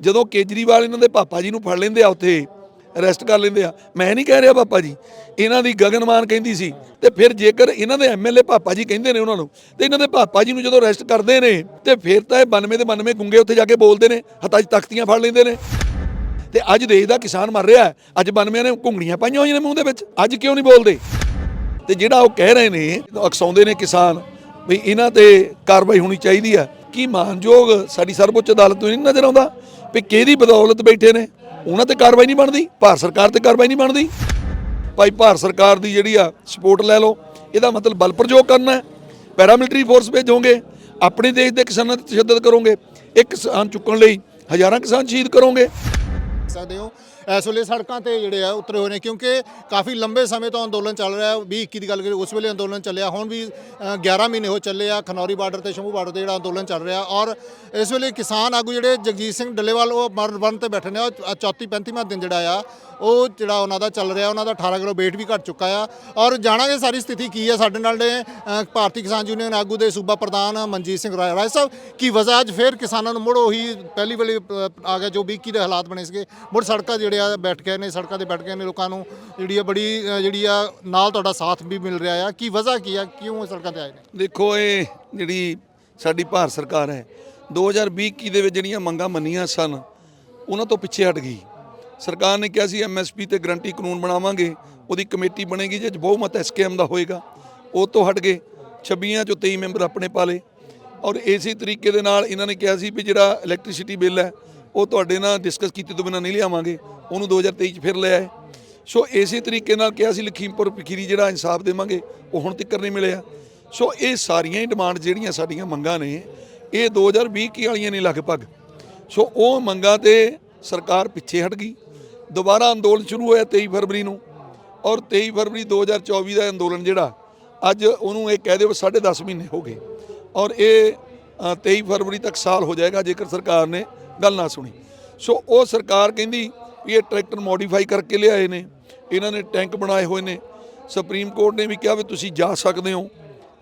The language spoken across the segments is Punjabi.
ਜਦੋਂ ਕੇਜਰੀਵਾਲ ਇਹਨਾਂ ਦੇ ਪਾਪਾ ਜੀ ਨੂੰ ਫੜ ਲੈਂਦੇ ਆ ਉੱਥੇ ਅਰੈਸਟ ਕਰ ਲੈਂਦੇ ਆ। ਮੈਂ ਨਹੀਂ ਕਹਿ ਰਿਹਾ ਪਾਪਾ ਜੀ, ਇਹਨਾਂ ਦੀ ਗਗਨਮਾਨ ਕਹਿੰਦੀ ਸੀ, ਤੇ ਫਿਰ ਜੇਕਰ ਇਹਨਾਂ ਦੇ ਐਮਐਲਏ ਪਾਪਾ ਜੀ ਕਹਿੰਦੇ ਨੇ ਉਹਨਾਂ ਨੂੰ, ਤੇ ਇਹਨਾਂ ਦੇ ਪਾਪਾ ਜੀ ਨੂੰ ਜਦੋਂ ਅਰੈਸਟ ਕਰਦੇ ਨੇ, ਤੇ ਫਿਰ ਤਾਂ ਇਹ 92 ਦੇ 92 ਗੁੰਗੇ ਉੱਥੇ ਜਾ ਕੇ ਬੋਲਦੇ ਨੇ, ਹੱਥਾਂ 'ਚ ਤਖਤੀਆਂ ਫੜ ਲੈਂਦੇ ਨੇ। ਤੇ ਅੱਜ ਦੇਸ਼ ਦਾ ਕਿਸਾਨ ਮਰ ਰਿਹਾ ਅੱਜ 92 ਨੇ ਘੁੰਗਣੀਆਂ ਪਾਈਆਂ ਹੋਈਆਂ ਨੇ ਮੂੰਹ ਦੇ ਵਿੱਚ, ਅੱਜ ਕਿਉਂ ਨਹੀਂ ਬੋਲਦੇ? ਤੇ ਜਿਹੜਾ ਉਹ ਕਹਿ ਰਹੇ ਨੇ, ਅਕਸਾਉਂਦੇ ਨੇ ਕਿਸਾਨ, ਵੀ ਇਹਨਾਂ ਤੇ ਕਾਰਵਾਈ ਹੋਣੀ ਚਾਹੀਦੀ ਆ ਕੀ ਮਾਨਯੋਗ ਸਾਡੀ ਸਰਵਉੱਚ ਅਦਾਲਤ ਨੂੰ ਨਹੀਂ ਨਜ਼ਰ ਆਉਂਦਾ? ਵੀ ਕਿਹਦੀ ਬਦੌਲਤ ਬੈਠੇ ਨੇ? ਉਹਨਾਂ ਤੇ ਕਾਰਵਾਈ ਨਹੀਂ ਬਣਦੀ, ਭਾਰਤ ਸਰਕਾਰ ਤੇ ਕਾਰਵਾਈ ਨਹੀਂ ਬਣਦੀ। ਭਾਈ, ਭਾਰਤ ਸਰਕਾਰ ਦੀ ਜਿਹੜੀ ਆ ਸਪੋਰਟ ਲੈ ਲਓ, ਇਹਦਾ ਮਤਲਬ ਬਲ ਪ੍ਰਯੋਗ ਕਰਨਾ ਹੈ। ਪੈਰਾਮਿਲਟਰੀ ਫੋਰਸ ਭੇਜੋਗੇ, ਆਪਣੇ ਦੇਸ਼ ਦੇ ਕਿਸਾਨਾਂ ਤੇ ਤਸ਼ੱਦਦ ਕਰੋਗੇ, ਇੱਕ ਕਿਸਾਨ ਚੁੱਕਣ ਲਈ ਹਜ਼ਾਰਾਂ ਕਿਸਾਨ ਸ਼ਹੀਦ ਕਰੋਗੇ। ਸਕਦੇ ਹੋ। ਇਸ ਵੇਲੇ ਸੜਕਾਂ ਤੇ ਜਿਹੜੇ ਆ ਉਤਰੇ ਹੋਏ ਨੇ ਕਿਉਂਕਿ ਕਾਫੀ ਲੰਬੇ ਸਮੇਂ ਤੋਂ ਅੰਦੋਲਨ ਚੱਲ ਰਿਹਾ ਹੈ। 20 21 ਦੀ ਗੱਲ ਕਰੀਏ ਉਸ ਵੇਲੇ ਅੰਦੋਲਨ ਚੱਲਿਆ। ਹੁਣ ਵੀ ਅ, 11 ਮਹੀਨੇ ਹੋ ਚੱਲੇ ਆ ਖਨੌਰੀ ਬਾਰਡਰ ਤੇ ਸ਼ੰਭੂ ਬਾਰਡਰ ਤੇ ਜਿਹੜਾ ਅੰਦੋਲਨ ਚੱਲ ਰਿਹਾ। ਔਰ ਇਸ ਵੇਲੇ ਕਿਸਾਨ ਆਗੂ ਜਿਹੜੇ ਜਗਜੀਤ ਸਿੰਘ ਡੱਲੇਵਾਲ ਉਹ ਮਰਨ ਵਰਨ ਤੇ ਬੈਠੇ ਨੇ। ਉਹ 34 35ਵਾਂ ਦਿਨ ਜਿਹੜਾ ਆ ਉਹ ਜਿਹੜਾ ਉਹਨਾਂ ਦਾ ਚੱਲ ਰਿਹਾ ਉਹਨਾਂ ਦਾ 18 ਕਿਲੋ weight ਵੀ ਘਟ ਚੁੱਕਾ ਆ। ਔਰ ਜਾਣਾਂਗੇ ਸਾਰੀ ਸਥਿਤੀ ਕੀ ਹੈ ਸਾਡੇ ਨਾਲ ਨੇ ਭਾਰਤੀ ਕਿਸਾਨ ਯੂਨੀਅਨ ਆਗੂ ਦੇ ਸੂਬਾ ਪ੍ਰਧਾਨ ਮਨਜੀਤ ਸਿੰਘ ਰਾਏ। ਰਾਏ ਸਾਹਿਬ ਕੀ ਵਜ੍ਹਾ ਅੱਜ ਫੇਰ ਕਿਸਾਨਾਂ ਨੂੰ ਮੁੜ ਉਹੀ ਪਹਿਲੀ ਵਾਲੀ ਆ ਗਿਆ ਜੋ 21 ਦੇ ਹਾਲਾਤ ਬਣੇ ਸੀਗੇ ਮੁੜ ਸੜਕਾਂ ਜਿਹੜੇ ਆ ਬੈਠ ਗਏ ਨੇ ਸੜਕਾਂ ਤੇ ਬੈਠ ਗਏ ਨੇ ਲੋਕਾਂ ਨੂੰ ਜਿਹੜੀ ਆ ਬੜੀ ਅ, ਜਿਹੜੀ ਆ ਨਾਲ ਤੁਹਾਡਾ ਸਾਥ ਵੀ ਮਿਲ ਰਿਹਾ ਆ। ਕੀ ਵਜ੍ਹਾ ਕੀ ਆ? ਕਿਉਂ ਇਹ ਸੜਕਾਂ ਤੇ ਆਏ ਨੇ? ਦੇਖੋ ਇਹ ਜਿਹੜੀ ਸਾਡੀ ਭਾਰਤ ਸਰਕਾਰ ਹੈ 2020 ਦੇ ਵਿੱਚ ਜਿਹੜੀਆਂ ਮੰਗਾਂ ਮੰਨੀਆਂ ਸਨ ਉਹਨਾਂ ਤੋਂ ਪਿੱਛੇ ਹਟ ਗਈ। ਸਰਕਾਰ ਨੇ ਕਿਹਾ ਸੀ ਐਮਐਸਪੀ ਤੇ ਗਰੰਟੀ ਕਾਨੂੰਨ ਬਣਾਵਾਂਗੇ ਉਹਦੀ ਕਮੇਟੀ ਬਣੇਗੀ ਜਿਹਦੇ 'ਚ ਬਹੁਮਤ ਐਸਕੇਐਮ ਦਾ ਹੋਏਗਾ ਉਹ ਤੋਂ ਹਟ ਗਏ। 26 ਚੋਂ 23 ਮੈਂਬਰ ਆਪਣੇ ਪਾ ਲਏ ਔਰ ਇਸੇ ਤਰੀਕੇ ਦੇ ਨਾਲ ਇਹਨਾਂ ਨੇ ਕਿਹਾ ਸੀ ਵੀ ਜਿਹੜਾ ਇਲੈਕਟ੍ਰਿਸਿਟੀ ਬਿੱਲ ਹੈ ਉਹ ਤੁਹਾਡੇ ਨਾਲ ਡਿਸਕਸ ਕੀਤੇ ਤੋਂ ਬਿਨਾਂ ਨਹੀਂ ਲਿਆਵਾਂਗੇ। ਉਹਨੂੰ 2023 ਚ ਫਿਰ ਲਿਆਏ ਸੋ ਇਸੇ ਤਰੀਕੇ ਨਾਲ ਕਿਹਾ ਸੀ ਲਖੀਮਪੁਰ ਪਖੀਰੀ ਜਿਹੜਾ ਇਨਸਾਫ ਦੇਵਾਂਗੇ ਉਹ ਹੁਣ ਤੱਕ ਨਹੀਂ ਮਿਲਿਆ। ਸੋ ਇਹ ਸਾਰੀਆਂ ਹੀ ਡਿਮਾਂਡ ਜਿਹੜੀਆਂ ਸਾਡੀਆਂ ਮੰਗਾਂ ਨੇ ਇਹ 2020 ਕੀ ਵਾਲੀਆਂ ਨੇ ਲਗਭਗ। ਸੋ ਉਹ ਮੰਗਾਂ ਤੇ ਸਰਕਾਰ ਪਿੱਛੇ ਹਟ ਗਈ। ਦੁਬਾਰਾ ਅੰਦੋਲਨ ਸ਼ੁਰੂ ਹੋਇਆ 23 ਫਰਵਰੀ ਨੂੰ। ਔਰ 23 ਫਰਵਰੀ 2024 ਦਾ ਅੰਦੋਲਨ ਜਿਹੜਾ ਅੱਜ ਉਹਨੂੰ ਇਹ ਕਹਿ ਦਿਓ 10.5 ਮਹੀਨੇ ਹੋ ਗਏ। ਔਰ ਇਹ ਅ, 23 ਫਰਵਰੀ ਤੱਕ ਸਾਲ ਹੋ ਜਾਏਗਾ ਜੇਕਰ ਸਰਕਾਰ ਨੇ ਗੱਲ ਨਾ ਸੁਣੀ। ਸੋ ਉਹ ਸਰਕਾਰ ਕਹਿੰਦੀ ਵੀ ਇਹ ਟਰੈਕਟਰ ਮੋਡੀਫਾਈ ਕਰਕੇ ਲਿਆਏ ਨੇ। ਇਹਨਾਂ ਨੇ ਟੈਂਕ ਬਣਾਏ ਹੋਏ ਨੇ। ਸੁਪਰੀਮ ਕੋਰਟ ਨੇ ਵੀ ਕਿਹਾ ਵੀ ਤੁਸੀਂ ਜਾ ਸਕਦੇ ਹੋ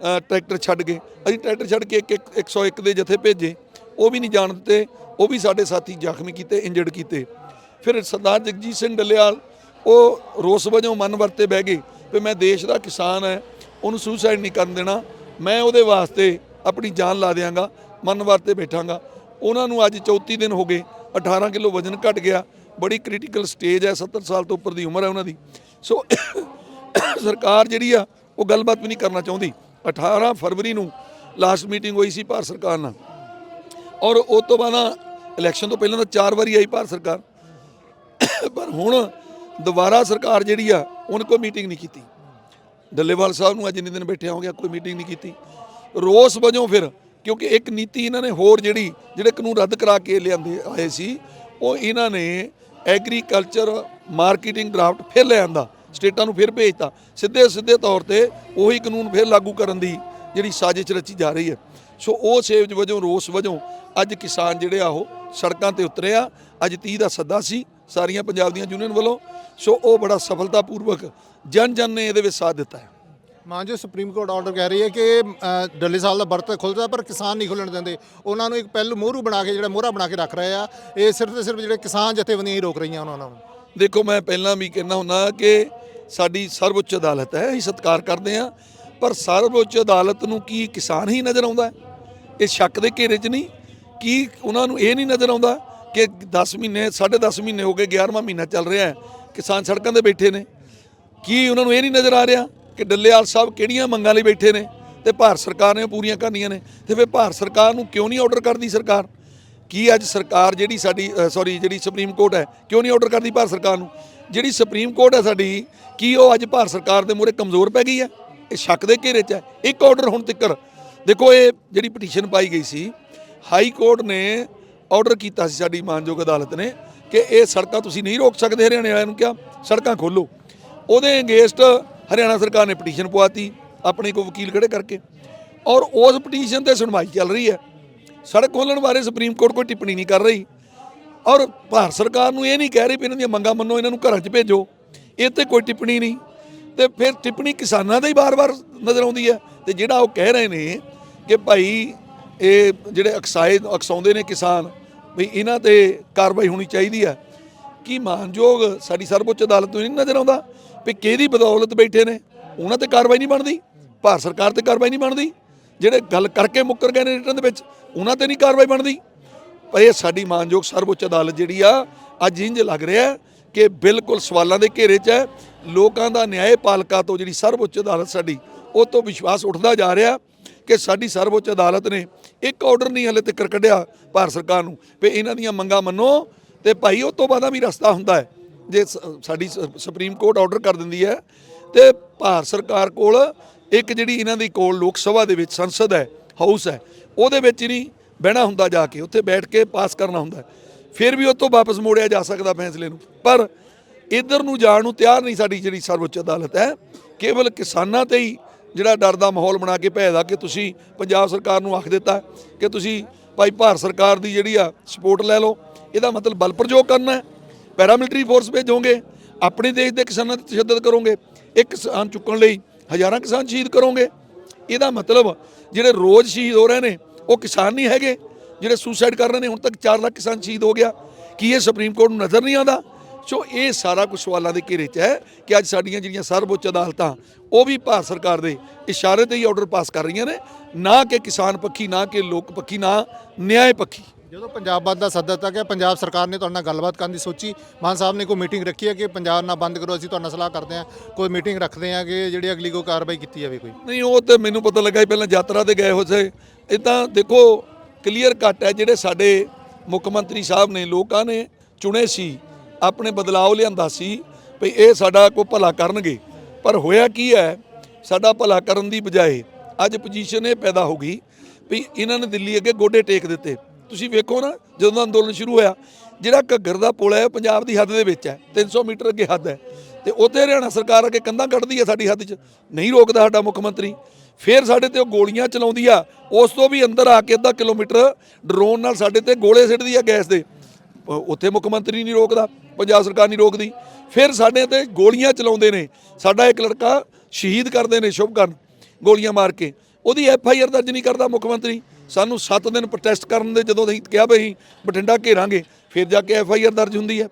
ਟਰੈਕਟਰ ਛੱਡ ਕੇ। ਅਸੀਂ ਟਰੈਕਟਰ ਛੱਡ ਕੇ ਇੱਕ ਇੱਕ 101 ਦੇ ਜਥੇ ਭੇਜੇ। ਉਹ ਵੀ ਨਹੀਂ ਜਾਣ ਦਿੱਤੇ। ਉਹ ਵੀ ਸਾਡੇ ਸਾਥੀ ਜ਼ਖਮੀ ਕੀਤੇ ਇੰਜਰਡ ਕੀਤੇ। ਫਿਰ ਸਰਦਾਰ ਜਗਜੀਤ ਸਿੰਘ ਡੱਲੇਵਾਲ, ਉਹ ਰੋਸ ਵਜੋਂ ਮਨ ਵਰਤੇ ਬਹਿ ਗਏ ਵੀ ਮੈਂ ਦੇਸ਼ ਦਾ ਕਿਸਾਨ ਹੈ ਉਹਨੂੰ ਸੁਸਾਈਡ ਨਹੀਂ ਕਰਨ ਦੇਣਾ। ਮੈਂ ਉਹਦੇ ਵਾਸਤੇ ਆਪਣੀ ਜਾਨ ਲਾ ਦਿਆਂਗਾ, ਮਨ ਵਰਤੇ ਬੈਠਾਂਗਾ। ਉਹਨਾਂ ਨੂੰ ਅੱਜ 34 ਦਿਨ ਹੋ ਗਏ 18 ਕਿਲੋ ਵਜ਼ਨ ਘਟ ਗਿਆ। ਬੜੀ ਕ੍ਰਿਟੀਕਲ ਸਟੇਜ ਹੈ 70 ਸਾਲ ਤੋਂ ਉੱਪਰ ਦੀ ਉਮਰ ਹੈ ਉਹਨਾਂ ਦੀ। ਸੋ ਸਰਕਾਰ ਜਿਹੜੀ ਆ, ਉਹ ਗੱਲਬਾਤ ਵੀ ਨਹੀਂ ਕਰਨਾ ਚਾਹੁੰਦੀ। 18 ਫਰਵਰੀ ਨੂੰ ਲਾਸਟ ਮੀਟਿੰਗ ਹੋਈ ਸੀ ਭਾਰਤ ਸਰਕਾਰ ਨਾਲ। ਔਰ ਉਸ ਤੋਂ ਬਾਅਦ ਨਾ ਇਲੈਕਸ਼ਨ ਤੋਂ ਪਹਿਲਾਂ ਤਾਂ ਚਾਰ ਵਾਰੀ ਆਈ ਭਾਰਤ ਸਰਕਾਰ। ਪਰ ਹੁਣ ਦੁਬਾਰਾ ਸਰਕਾਰ ਜਿਹੜੀ ਆ, ਉਹਨੇ ਕੋਈ ਮੀਟਿੰਗ ਨਹੀਂ ਕੀਤੀ। ਡੱਲੇਵਾਲ ਸਾਹਿਬ ਨੂੰ ਅੱਜ ਇੰਨੇ ਦਿਨ ਬੈਠਿਆ ਹੋ ਗਿਆ ਕੋਈ ਮੀਟਿੰਗ ਨਹੀਂ ਕੀਤੀ। ਰੋਸ ਵਜੋਂ ਫਿਰ ਕਿਉਂਕਿ ਇੱਕ ਨੀਤੀ ਇਹਨਾਂ ਨੇ ਹੋਰ ਜਿਹੜੀ, ਜਿਹੜੇ ਕਾਨੂੰਨ ਰੱਦ ਕਰਾ ਕੇ ਲਿਆਂਦੇ ਆਏ ਸੀ, ਉਹ ਇਹਨਾਂ ਨੇ ਐਗਰੀਕਲਚਰ ਮਾਰਕੀਟਿੰਗ ਡਰਾਫਟ ਫਿਰ ਲੈ ਆਂਦਾ, ਸਟੇਟਾਂ ਨੂੰ ਫਿਰ ਭੇਜਤਾ। ਸਿੱਧੇ ਸਿੱਧੇ ਤੌਰ ਤੇ ਉਹੀ ਕਾਨੂੰਨ ਫਿਰ ਲਾਗੂ ਕਰਨ ਦੀ ਜਿਹੜੀ ਸਾਜ਼ਿਸ਼ ਰਚੀ ਜਾ ਰਹੀ ਹੈ। ਸੋ ਉਹ ਸੇਵਜ ਵਜੋਂ, ਰੋਸ ਵਜੋਂ ਅੱਜ ਕਿਸਾਨ ਜਿਹੜੇ ਆ ਉਹ ਸੜਕਾਂ ਤੇ ਉਤਰੇ ਆ। ਅੱਜ 30 ਦਾ ਸੱਦਾ ਸੀ ਸਾਰੀਆਂ ਪੰਜਾਬ ਦੀਆਂ ਯੂਨੀਅਨ ਵੱਲੋਂ। ਸੋ ਉਹ ਬੜਾ ਸਫਲਤਾਪੂਰਵਕ ਜਨ ਜਨ ਨੇ ਇਹਦੇ ਵਿੱਚ ਸਾਥ ਦਿੱਤਾ ਹੈ। ਮਾਂ ਜੋ ਸੁਪਰੀਮ ਕੋਰਟ ਆਰਡਰ ਕਹਿ ਰਹੀ ਹੈ ਕਿ ਡੱਲੇ ਸਾਲ ਦਾ ਵਰਤ ਖੁੱਲਦਾ ਪਰ ਕਿਸਾਨ ਨਹੀਂ ਖੁੱਲਣ ਦਿੰਦੇ। ਉਹਨਾਂ ਨੂੰ ਇੱਕ ਪਹਿਲੂ ਮੋਹਰੂ ਬਣਾ ਕੇ, ਜਿਹੜਾ ਮੋਹਰਾ ਬਣਾ ਕੇ ਰੱਖ ਰਹੇ ਆ, ਇਹ ਸਿਰਫ ਤੇ ਸਿਰਫ ਜਿਹੜੇ ਕਿਸਾਨ ਜਥੇਬੰਦੀਆਂ ਹੀ ਰੋਕ ਰਹੀਆਂ ਉਹਨਾਂ ਨੂੰ। ਦੇਖੋ, ਮੈਂ ਪਹਿਲਾਂ ਵੀ ਕਹਿੰਦਾ ਹੁੰਦਾ ਕਿ ਸਾਡੀ ਸਰਵਉੱਚ ਅਦਾਲਤ ਹੈ, ਅਸੀਂ ਸਤਿਕਾਰ ਕਰਦੇ ਹਾਂ, ਪਰ ਸਰਵਉੱਚ ਅਦਾਲਤ ਨੂੰ ਕੀ ਕਿਸਾਨ ਹੀ ਨਜ਼ਰ ਆਉਂਦਾ ਇਹ ਸ਼ੱਕ ਦੇ ਘੇਰੇ 'ਚ ਨਹੀਂ? ਕੀ ਉਹਨਾਂ ਨੂੰ ਇਹ ਨਹੀਂ ਨਜ਼ਰ ਆਉਂਦਾ ਕਿ 10 ਮਹੀਨੇ 10.5 ਮਹੀਨੇ ਹੋ ਗਏ 11ਵਾਂ ਮਹੀਨਾ ਚੱਲ ਰਿਹਾ ਹੈ, ਕਿਸਾਨ ਸੜਕਾਂ ਤੇ ਬੈਠੇ ਨੇ? ਕੀ ਉਹਨਾਂ ਨੂੰ ਇਹ ਨਹੀਂ ਨਜ਼ਰ ਆ ਰਿਹਾ? ਕਿ ਡੱਲੇਵਾਲ ਸਾਹਿਬ ਕਿਹੜੀਆਂ ਮੰਗਾਂ ਲਈ ਬੈਠੇ ਨੇ ਤੇ ਭਾਰਤ ਸਰਕਾਰ ਨੇ ਉਹ ਪੂਰੀਆਂ ਕਰਨੀਆਂ ਨੇ ਤੇ ਫਿਰ ਭਾਰਤ ਸਰਕਾਰ ਨੂੰ ਕਿਉਂ ਨਹੀਂ ਆਰਡਰ ਕਰਦੀ ਸਰਕਾਰ? ਕੀ ਅੱਜ ਸਰਕਾਰ ਜਿਹੜੀ ਸਾਡੀ ਸੌਰੀ ਜਿਹੜੀ ਸੁਪਰੀਮ ਕੋਰਟ ਹੈ, ਕਿਉਂ ਨਹੀਂ ਆਰਡਰ ਕਰਦੀ ਭਾਰਤ ਸਰਕਾਰ ਨੂੰ? ਜਿਹੜੀ ਸੁਪਰੀਮ ਕੋਰਟ ਹੈ ਸਾਡੀ, ਕੀ ਉਹ ਅੱਜ ਭਾਰਤ ਸਰਕਾਰ ਦੇ ਮੂਹਰੇ ਕਮਜ਼ੋਰ ਪੈ ਗਈ ਹੈ? ਇਹ ਸ਼ੱਕ ਦੇ ਘੇਰੇ 'ਚ ਹੈ। ਇੱਕ ਆਰਡਰ ਹੁਣ ਤੱਕਰ। ਦੇਖੋ, ਇਹ ਜਿਹੜੀ ਪਟੀਸ਼ਨ ਪਾਈ ਗਈ ਸੀ ਹਾਈ ਕੋਰਟ ਨੇ ਆਰਡਰ ਕੀਤਾ ਸੀ ਸਾਡੀ ਮਾਨਯੋਗ ਅਦਾਲਤ ਨੇ ਕਿ ਇਹ ਸੜਕਾਂ ਤੁਸੀਂ ਨਹੀਂ ਰੋਕ ਸਕਦੇ ਹਰਿਆਣੇ ਵਾਲਿਆਂ ਨੂੰ ਕਿਹਾ, ਸੜਕਾਂ ਖੋਲੋ ਉਹਦੇ ਅਗੇਂਸਟ ਹਰਿਆਣਾ ਸਰਕਾਰ ਨੇ ਪਟੀਸ਼ਨ ਪਵਾਤੀ, ਆਪਣੇ ਕੋ ਵਕੀਲ ਖੜੇ ਕਰਕੇ। ਔਰ ਉਸ ਪਟੀਸ਼ਨ ਤੇ ਸੁਣਵਾਈ ਚੱਲ ਰਹੀ ਹੈ। ਸੜਕ ਖੋਲਣ ਬਾਰੇ ਸੁਪਰੀਮ ਕੋਰਟ ਕੋਈ ਟਿੱਪਣੀ ਨਹੀਂ ਕਰ ਰਹੀ। ਔਰ ਭਾਰਤ ਸਰਕਾਰ ਨੂੰ ਇਹ ਨਹੀਂ ਕਹਿ ਰਹੀ ਵੀ ਇਹਨਾਂ ਦੀਆਂ ਮੰਗਾਂ ਮੰਨੋ, ਇਹਨਾਂ ਨੂੰ ਘਰਾਂ 'ਚ ਭੇਜੋ। ਇਹ ਤੇ ਕੋਈ ਟਿੱਪਣੀ ਨਹੀਂ। ਤੇ ਫਿਰ ਟਿੱਪਣੀ ਕਿਸਾਨਾਂ ਦਾ ਹੀ ਬਾਰ-ਬਾਰ ਨਜ਼ਰ ਆਉਂਦੀ ਹੈ। ਤੇ ਜਿਹੜਾ ਉਹ ਕਹਿ ਰਹੇ ਨੇ ਕਿ ਭਾਈ ਇਹ ਜਿਹੜੇ ਅਕਸਾਏ, ਅਕਸਾਉਂਦੇ ਨੇ ਕਿਸਾਨ, ਵੀ ਇਹਨਾਂ ਤੇ ਕਾਰਵਾਈ ਹੋਣੀ ਚਾਹੀਦੀ ਹੈ। ਕੀ ਮਾਨਯੋਗ ਸਾਡੀ ਸਰਵਉੱਚ ਅਦਾਲਤ ਨੂੰ ਨਹੀਂ ਨਜ਼ਰ ਆਉਂਦਾ? ਵੀ ਕਿਹਦੀ ਬਦੌਲਤ ਬੈਠੇ ਨੇ? ਉਹਨਾਂ ਤੇ ਕਾਰਵਾਈ ਨਹੀਂ ਬਣਦੀ। ਭਾਰਤ ਸਰਕਾਰ ਤੇ ਕਾਰਵਾਈ ਨਹੀਂ ਬਣਦੀ। ਜਿਹੜੇ ਗੱਲ ਕਰਕੇ ਮੁੱਕਰ ਗਏ ਨੇ ਰਿਟਰਨ ਦੇ ਵਿੱਚ, ਉਹਨਾਂ ਤੇ ਨਹੀਂ ਕਾਰਵਾਈ ਬਣਦੀ। ਪਰ ਇਹ ਸਾਡੀ ਮਾਨਯੋਗ ਸਰਵਉੱਚ ਅਦਾਲਤ ਜਿਹੜੀ ਆ, ਅੱਜ ਇੰਜ ਲੱਗ ਰਿਹਾ ਕਿ ਬਿਲਕੁਲ ਸਵਾਲਾਂ ਦੇ ਘੇਰੇ 'ਚ ਹੈ। ਲੋਕਾਂ ਦਾ ਨਿਆਂ ਪਾਲਕਾ ਤੋਂ ਜਿਹੜੀ ਸਰਵਉੱਚ ਅਦਾਲਤ ਸਾਡੀ, ਉਹ ਤੋਂ ਵਿਸ਼ਵਾਸ ਉੱਠਦਾ ਜਾ ਰਿਹਾ ਕਿ ਸਾਡੀ ਸਰਵਉੱਚ ਅਦਾਲਤ ਨੇ ਇੱਕ ਆਰਡਰ ਨਹੀਂ ਹਲੇ ਤੱਕ ਕੱਢਿਆ ਭਾਰਤ ਸਰਕਾਰ ਨੂੰ। ਵੀ ਇਹਨਾਂ ਦੀਆਂ ਮੰਗਾਂ ਮੰਨੋ ਤੇ ਭਾਈ, ਉਹ ਤੋਂ ਬਾਅਦ ਵੀ ਰਸਤਾ ਹੁੰਦਾ ਹੈ। ਜੇ ਸ- ਸਾਡੀ ਸ- ਸੁਪਰੀਮ ਕੋਰਟ ਆਰਡਰ ਕਰ ਦਿੰਦੀ ਹੈ, ਤੇ ਭਾਰਤ ਸਰਕਾਰ ਕੋਲ ਇੱਕ ਜਿਹੜੀ ਇਹਨਾਂ ਦੀ ਕੋਲ ਲੋਕ ਸਭਾ ਦੇ ਵਿੱਚ ਸੰਸਦ ਹੈ, ਹਾਊਸ ਹੈ, ਉਹਦੇ ਵਿੱਚ ਹੀ ਨਹੀਂ ਬਹਿਣਾ ਹੁੰਦਾ ਜਾ ਕੇ, ਉੱਥੇ ਬੈਠ ਕੇ ਪਾਸ ਕਰਨਾ ਹੁੰਦਾ ਫਿਰ ਵੀ ਉਹ ਤੋਂ ਵਾਪਸ ਮੋੜਿਆ ਜਾ ਸਕਦਾ ਫੈਸਲੇ ਨੂੰ। ਪਰ ਇਧਰ ਨੂੰ ਜਾਣ ਨੂੰ ਤਿਆਰ ਨਹੀਂ ਸਾਡੀ ਜਿਹੜੀ ਸਰਵਉੱਚ ਅਦਾਲਤ ਹੈ, ਕੇਵਲ ਕਿਸਾਨਾਂ ਤੇ ਹੀ ਜਿਹੜਾ ਡਰ ਦਾ ਮਾਹੌਲ ਬਣਾ ਕੇ ਭੈਦਾ ਕਿ ਤੁਸੀਂ ਪੰਜਾਬ ਸਰਕਾਰ ਨੂੰ ਆਖ ਦਿੱਤਾ ਕਿ ਤੁਸੀਂ ਭਾਈ ਭਾਰਤ ਸਰਕਾਰ ਦੀ ਜਿਹੜੀ ਆ ਸਪੋਰਟ ਲੈ ਲਓ, ਇਹਦਾ ਮਤਲਬ ਬਲ ਪ੍ਰਯੋਗ ਕਰਨਾ ਹੈ। ਪੈਰਾਮਿਲਟਰੀ ਫੋਰਸ ਭੇਜੋਗੇ, ਆਪਣੇ ਦੇਸ਼ ਦੇ ਕਿਸਾਨਾਂ ਤੇ ਤਸ਼ੱਦਦ ਕਰੋਗੇ, ਇੱਕ ਕਿਸਾਨ ਚੁੱਕਣ ਲਈ ਹਜ਼ਾਰਾਂ ਕਿਸਾਨ ਸ਼ਹੀਦ ਕਰੋਗੇ। ਇਹਦਾ ਮਤਲਬ ਜਿਹੜੇ ਰੋਜ਼ ਸ਼ਹੀਦ ਹੋ ਰਹੇ ਨੇ, ਉਹ ਕਿਸਾਨ ਨਹੀਂ ਹੈਗੇ, ਜਿਹੜੇ ਸੁਸਾਈਡ ਕਰ ਰਹੇ ਨੇ, ਹੁਣ ਤੱਕ 4 ਲੱਖ ਕਿਸਾਨ ਸ਼ਹੀਦ ਹੋ ਗਿਆ। ਕੀ ਇਹ ਸੁਪਰੀਮ ਕੋਰਟ ਨੂੰ ਨਜ਼ਰ ਨਹੀਂ ਆਉਂਦਾ? ਸੋ ਇਹ ਸਾਰਾ ਕੁਝ ਸਵਾਲਾਂ ਦੇ ਘੇਰੇ 'ਚ ਹੈ ਕਿ ਅੱਜ ਸਾਡੀਆਂ ਜਿਹੜੀਆਂ ਸਰਵਉੱਚ ਅਦਾਲਤਾਂ, ਉਹ ਵੀ ਭਾਰਤ ਸਰਕਾਰ ਦੇ ਇਸ਼ਾਰੇ ਤੇ ਹੀ ਆਰਡਰ ਪਾਸ ਕਰ ਰਹੀਆਂ ਨੇ। ਨਾ ਕਿ ਕਿਸਾਨ ਪੱਖੀ, ਨਾ ਕਿ ਲੋਕ ਪੱਖੀ, ਨਾ ਨਿਆਂ ਪੱਖੀ। ਜਦੋਂ ਪੰਜਾਬ ਬੰਦ ਦਾ ਸੱਦਾ ਦਿੱਤਾ ਗਿਆ, ਪੰਜਾਬ ਸਰਕਾਰ ਨੇ ਤੁਹਾਡੇ ਨਾਲ ਗੱਲਬਾਤ ਕਰਨ ਦੀ ਸੋਚੀ। ਮਾਨ ਸਾਹਿਬ ਨੇ ਕੋਈ ਮੀਟਿੰਗ ਰੱਖੀ ਹੈ ਕਿ ਪੰਜਾਬ ਨਾਲ ਬੰਦ ਕਰੋ, ਅਸੀਂ ਤੁਹਾਡੇ ਨਾਲ ਸਲਾਹ ਕਰਦੇ ਹਾਂ, ਕੋਈ ਮੀਟਿੰਗ ਰੱਖਦੇ ਹਾਂ ਕਿ ਜਿਹੜੀ ਅਗਲੀ ਕੋਈ ਕਾਰਵਾਈ ਕੀਤੀ ਜਾਵੇ ਕੋਈ? ਨਹੀਂ, ਉਹ ਤੇ ਮੈਨੂੰ ਪਤਾ ਲੱਗਾ ਸੀ, ਪਹਿਲਾਂ ਯਾਤਰਾ ਤੇ ਗਏ ਹੋਏ ਸੇ। ਇਦਾਂ ਦੇਖੋ ਕਲੀਅਰ ਕੱਟ ਹੈ, ਜਿਹੜੇ ਸਾਡੇ ਮੁੱਖ ਮੰਤਰੀ ਸਾਹਿਬ ਨੇ, ਲੋਕਾਂ ਨੇ ਚੁਣੇ ਸੀ, ਆਪਣੇ ਬਦਲਾਅ ਲਿਆਂਦਾ ਸੀ ਵੀ ਇਹ ਸਾਡਾ ਕੋਈ ਭਲਾ ਕਰਨਗੇ। ਪਰ ਹੋਇਆ ਕੀ ਹੈ, ਸਾਡਾ ਭਲਾ ਕਰਨ ਦੀ ਬਜਾਏ ਅੱਜ ਪੋਜੀਸ਼ਨ ਇਹ ਪੈਦਾ ਹੋ ਗਈ ਵੀ ਇਹਨਾਂ ਨੇ ਦਿੱਲੀ ਅੱਗੇ ਗੋਡੇ ਟੇਕ ਦਿੱਤੇ। ਤੁਸੀਂ ਵੇਖੋ ਨਾ, ਜਦੋਂ ਦਾ ਅੰਦੋਲਨ ਸ਼ੁਰੂ ਹੋਇਆ, ਜਿਹੜਾ ਘੱਗਰ ਦਾ ਪੁਲ ਹੈ, ਉਹ ਪੰਜਾਬ ਦੀ ਹੱਦ ਦੇ ਵਿੱਚ ਹੈ 300 ਮੀਟਰ ਅੱਗੇ ਹੱਦ ਹੈ। ਤੇ ਉੱਥੇ ਹਰਿਆਣਾ ਸਰਕਾਰ ਅੱਗੇ ਕੰਧਾਂ ਕੱਢਦੀ ਹੈ ਸਾਡੀ ਹੱਦ 'ਚ, ਨਹੀਂ ਰੋਕਦਾ ਸਾਡਾ ਮੁੱਖ ਮੰਤਰੀ। ਫਿਰ ਸਾਡੇ ਤੇ ਉਹ ਗੋਲੀਆਂ ਚਲਾਉਂਦੀ ਆ, ਉਸ ਤੋਂ ਵੀ ਅੰਦਰ ਆ ਕੇ ਅੱਧਾ ਕਿਲੋਮੀਟਰ ਡਰੋਨ ਨਾਲ ਸਾਡੇ ਤੇ ਗੋਲੇ ਸਿੱਟਦੀ ਆ ਗੈਸ ਦੇ। ਉੱਥੇ ਮੁੱਖ ਮੰਤਰੀ ਨਹੀਂ ਰੋਕਦਾ, ਪੰਜਾਬ ਸਰਕਾਰ ਨਹੀਂ ਰੋਕਦੀ। ਫਿਰ ਸਾਡੇ ਤੇ ਗੋਲੀਆਂ ਚਲਾਉਂਦੇ ਨੇ, ਸਾਡਾ ਇੱਕ ਲੜਕਾ ਸ਼ਹੀਦ ਕਰਦੇ ਨੇ ਸ਼ੁਭਕਰਨ ਗੋਲੀਆਂ ਮਾਰ ਕੇ। ਉਹਦੀ ਐਫ ਆਈ ਆਰ ਦਰਜ ਨਹੀਂ ਕਰਦਾ ਮੁੱਖ ਮੰਤਰੀ। ਸਾਨੂੰ 7 ਦਿਨ ਪ੍ਰੋਟੈਸਟ ਕਰਨ ਦੇ ਜਦੋਂ ਅਸੀਂ ਕਿਹਾ ਵੀ ਅਸੀਂ ਬਠਿੰਡਾ ਘੇਰਾਂਗੇ, ਫਿਰ ਜਾ ਕੇ ਐਫ ਆਈ ਆਰ ਦਰਜ ਹੁੰਦੀ ਹੈ।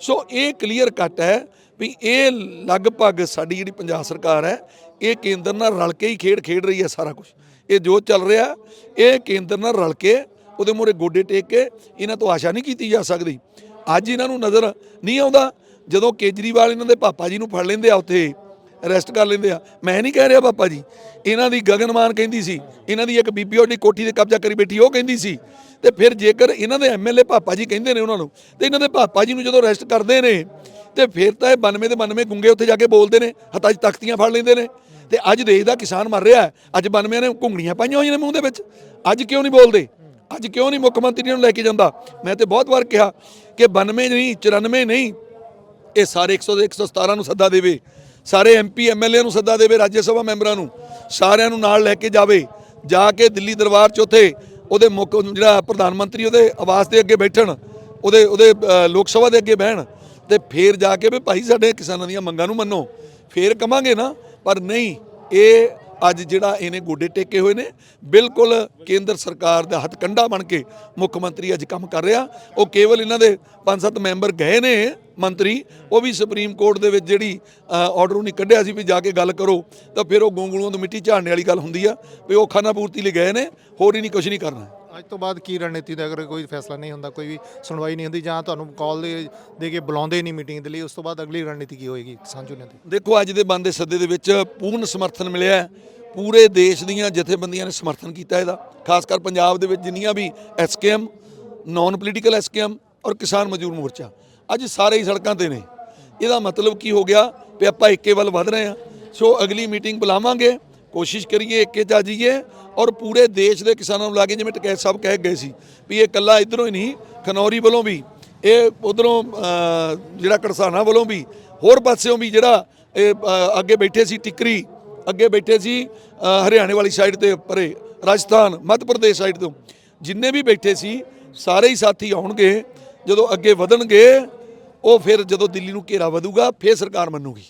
ਸੋ ਇਹ ਕਲੀਅਰ ਕੱਟ ਹੈ ਵੀ ਇਹ ਲਗਭਗ ਸਾਡੀ ਜਿਹੜੀ ਪੰਜਾਬ ਸਰਕਾਰ ਹੈ, ਇਹ ਕੇਂਦਰ ਨਾਲ ਰਲ ਕੇ ਹੀ ਖੇਡ ਖੇਡ ਰਹੀ ਹੈ ਸਾਰਾ ਕੁਝ ਇਹ ਜੋ ਚੱਲ ਰਿਹਾ, ਇਹ ਕੇਂਦਰ ਨਾਲ ਰਲ ਕੇ ਉਹਦੇ ਮੂਹਰੇ ਗੋਡੇ ਟੇਕ ਕੇ ਇਹਨਾਂ ਤੋਂ ਆਸ਼ਾ ਨਹੀਂ ਕੀਤੀ ਜਾ ਸਕਦੀ। ਅੱਜ ਇਹਨਾਂ ਨੂੰ ਨਜ਼ਰ ਨਹੀਂ ਆਉਂਦਾ, ਜਦੋਂ ਕੇਜਰੀਵਾਲ ਇਹਨਾਂ ਦੇ ਪਾਪਾ ਜੀ ਨੂੰ ਫੜ ਲੈਂਦੇ ਆ ਉੱਥੇ ਅਰੈਸਟ ਕਰ ਲੈਂਦੇ ਆ। ਮੈਂ ਨਹੀਂ ਕਹਿ ਰਿਹਾ ਪਾਪਾ ਜੀ। ਇਹਨਾਂ ਦੀ ਗਗਨਮਾਨ ਕਹਿੰਦੀ ਸੀ, ਇਹਨਾਂ ਦੀ ਇੱਕ ਬੀਬੀ ਉਹਦੀ ਕੋਠੀ ਤੇ ਕਬਜ਼ਾ ਕਰੀ ਬੈਠੀ, ਉਹ ਕਹਿੰਦੀ ਸੀ। ਤੇ ਫਿਰ ਜੇਕਰ ਇਹਨਾਂ ਦੇ ਐਮਐਲਏ ਪਾਪਾ ਜੀ ਕਹਿੰਦੇ ਨੇ ਉਹਨਾਂ ਨੂੰ, ਤੇ ਇਹਨਾਂ ਦੇ ਪਾਪਾ ਜੀ ਨੂੰ ਜਦੋਂ ਅਰੈਸਟ ਕਰਦੇ ਨੇ, ਤੇ ਫਿਰ ਤਾਂ ਇਹ 92 ਦੇ 92 ਗੁੰਗੇ ਉੱਥੇ ਜਾ ਕੇ ਬੋਲਦੇ ਨੇ, ਹੱਥਾਂ 'ਚ ਤਖਤੀਆਂ ਫੜ ਲੈਂਦੇ ਨੇ। ਤੇ ਅੱਜ ਦੇਸ਼ ਦਾ ਕਿਸਾਨ ਮਰ ਰਿਹਾ ਅੱਜ 92 ਨੇ ਘੁੰਗਣੀਆਂ ਪਾਈਆਂ ਹੋਈਆਂ ਨੇ ਮੂੰਹ ਦੇ ਵਿੱਚ। ਅੱਜ ਕਿਉਂ ਨਹੀਂ ਬੋਲਦੇ? ਅੱਜ ਕਿਉਂ ਨਹੀਂ ਮੁੱਖ ਮੰਤਰੀ ਨੂੰ ਲੈ ਕੇ ਜਾਂਦਾ? ਮੈਂ ਤੇ ਬਹੁਤ ਵਾਰ ਕਿਹਾ ਕਿ 92 ਨਹੀਂ 94 ਨਹੀਂ, ਇਹ ਸਾਰੇ 100 ਦੇ 117 ਨੂੰ ਸੱਦਾ ਦੇਵੇ। ਸਾਰੇ ਐਮਪੀ ਐਮਐਲਏ ਨੂੰ ਸੱਦਾ ਦੇਵੇ ਰਾਜ ਸਭਾ ਮੈਂਬਰਾਂ ਨੂੰ, ਸਾਰਿਆਂ ਨੂੰ ਨਾਲ ਲੈ ਕੇ ਜਾਵੇ, ਜਾ ਕੇ ਦਿੱਲੀ ਦਰਬਾਰ 'ਚ ਉੱਥੇ ਉਹਦੇ ਮੁੱਖ ਜਿਹੜਾ ਪ੍ਰਧਾਨ ਮੰਤਰੀ ਉਹਦੇ ਆਵਾਸ ਦੇ ਅੱਗੇ ਬੈਠਣ, ਉਹਦੇ ਉਹਦੇ ਲੋਕ ਸਭਾ ਦੇ ਅੱਗੇ ਬਹਿਣ, ਤੇ ਫੇਰ ਜਾ ਕੇ ਵੀ ਭਾਈ ਸਾਡੇ ਕਿਸਾਨਾਂ ਦੀਆਂ ਮੰਗਾਂ ਨੂੰ ਮੰਨੋ, ਫੇਰ ਕਵਾਂਗੇ ਨਾ, ਪਰ ਨਹੀਂ, ਇਹ ਅੱਜ ਜਿਹੜਾ ਇਹਨੇ ਗੋਡੇ ਟੇਕੇ ਹੋਏ ਨੇ, ਬਿਲਕੁਲ ਕੇਂਦਰ ਸਰਕਾਰ ਦਾ ਹੱਥ ਕੰਡਾ ਬਣ ਕੇ ਮੁੱਖ ਮੰਤਰੀ ਅੱਜ ਕੰਮ ਕਰ ਰਿਹਾ। ਉਹ ਕੇਵਲ ਇਹਨਾਂ ਦੇ ਪੰਜ ਸੱਤ ਮੈਂਬਰ ਗਏ ਨੇ ਮੰਤਰੀ, ਉਹ ਵੀ ਸੁਪਰੀਮ ਕੋਰਟ ਦੇ ਵਿੱਚ ਜਿਹੜੀ ਆਰਡਰ ਉਹਨੇ ਕੱਢਿਆ ਸੀ ਵੀ ਜਾ ਕੇ ਗੱਲ ਕਰੋ, ਤਾਂ ਫਿਰ ਉਹ ਗੋਂਗਲੂਆਂ ਤੋਂ ਮਿੱਟੀ ਝਾੜਨੇ ਵਾਲੀ ਗੱਲ ਹੁੰਦੀ ਆ, ਵੀ ਉਹ ਖਾਨਾ ਪੂਰਤੀ ਲਈ ਗਏ ਨੇ, ਹੋਰ ਹੀ ਨਹੀਂ ਕੁਝ ਨਹੀਂ ਕਰਨਾ। ਅੱਜ ਤੋਂ ਬਾਅਦ ਕੀ ਰਣਨੀਤੀ ਦਾ ਅਗਰ ਕੋਈ ਫੈਸਲਾ ਨਹੀਂ ਹੁੰਦਾ, ਕੋਈ ਵੀ ਸੁਣਵਾਈ ਨਹੀਂ ਹੁੰਦੀ ਜਾਂ ਤੁਹਾਨੂੰ ਕਾਲ ਦੇ ਦੇ ਕੇ ਬੁਲਾਉਂਦੇ ਨਹੀਂ ਮੀਟਿੰਗ ਦੇ ਲਈ, ਉਸ ਤੋਂ ਬਾਅਦ ਅਗਲੀ ਰਣਨੀਤੀ ਕੀ ਹੋਏਗੀ ਕਿਸਾਨ ਝੋਨੇ ਦੀ? ਦੇਖੋ, ਅੱਜ ਦੇ ਬੰਦ ਸੱਦੇ ਦੇ ਵਿੱਚ ਪੂਰਨ ਸਮਰਥਨ ਮਿਲਿਆ ਪੂਰੇ ਦੇਸ਼ ਦੀਆਂ ਜਥੇਬੰਦੀਆਂ ਨੇ ਸਮਰਥਨ ਕੀਤਾ ਇਹਦਾ, ਖਾਸ ਕਰ ਪੰਜਾਬ ਦੇ ਵਿੱਚ ਜਿੰਨੀਆਂ ਵੀ ਐਸਕੇਐਮ ਨਾਨ ਪੋਲੀਟੀਕਲ ਐਸਕੇਐਮ ਔਰ ਕਿਸਾਨ ਮਜ਼ਦੂਰ ਮੋਰਚਾ। ਅੱਜ ਸਾਰੇ ਹੀ ਸੜਕਾਂ ਤੇ ਨੇ। ਇਹਦਾ ਮਤਲਬ ਕੀ ਹੋ ਗਿਆ ਵੀ ਆਪਾਂ ਇੱਕੇ ਵੱਲ ਵਧ ਰਹੇ ਹਾਂ। ਸੋ ਅਗਲੀ ਮੀਟਿੰਗ ਬੁਲਾਵਾਂਗੇ। ਕੋਸ਼ਿਸ਼ ਕਰੀਏ ਇੱਕੇ 'ਚ ਆ ਜਾਈਏ ਔਰ ਪੂਰੇ ਦੇਸ਼ ਦੇ ਕਿਸਾਨਾਂ ਨੂੰ ਲਾ ਕੇ ਜਿਵੇਂ ਟਕੈਤ ਸਾਹਿਬ ਕਹਿ ਗਏ ਸੀ ਵੀ ਇਹ ਇਕੱਲਾ ਇਧਰੋਂ ਹੀ ਨਹੀਂ, ਖਨੌਰੀ ਵੱਲੋਂ ਵੀ, ਇਹ ਉਧਰੋਂ ਜਿਹੜਾ ਕੜਸਾਨਾ ਵੱਲੋਂ ਵੀ, ਹੋਰ ਪਾਸਿਓਂ ਵੀ ਜਿਹੜਾ ਇਹ ਅੱਗੇ ਬੈਠੇ ਸੀ ਟਿਕਰੀ, ਅੱਗੇ ਬੈਠੇ ਸੀ ਹਰਿਆਣੇ ਵਾਲੀ ਸਾਈਡ ਤੇ ਪਰੇ, ਰਾਜਸਥਾਨ, ਮੱਧ ਪ੍ਰਦੇਸ਼ ਸਾਈਡ ਤੋਂ, ਜਿੰਨੇ ਵੀ ਬੈਠੇ ਸੀ, ਸਾਰੇ ਹੀ ਸਾਥੀ ਆਉਣਗੇ, ਜਦੋਂ ਅੱਗੇ ਵਧਣਗੇ, ਉਹ ਫਿਰ ਜਦੋਂ ਦਿੱਲੀ ਨੂੰ ਘੇਰਾ ਵਧੂਗਾ, ਫਿਰ ਸਰਕਾਰ ਮੰਨੂਗੀ।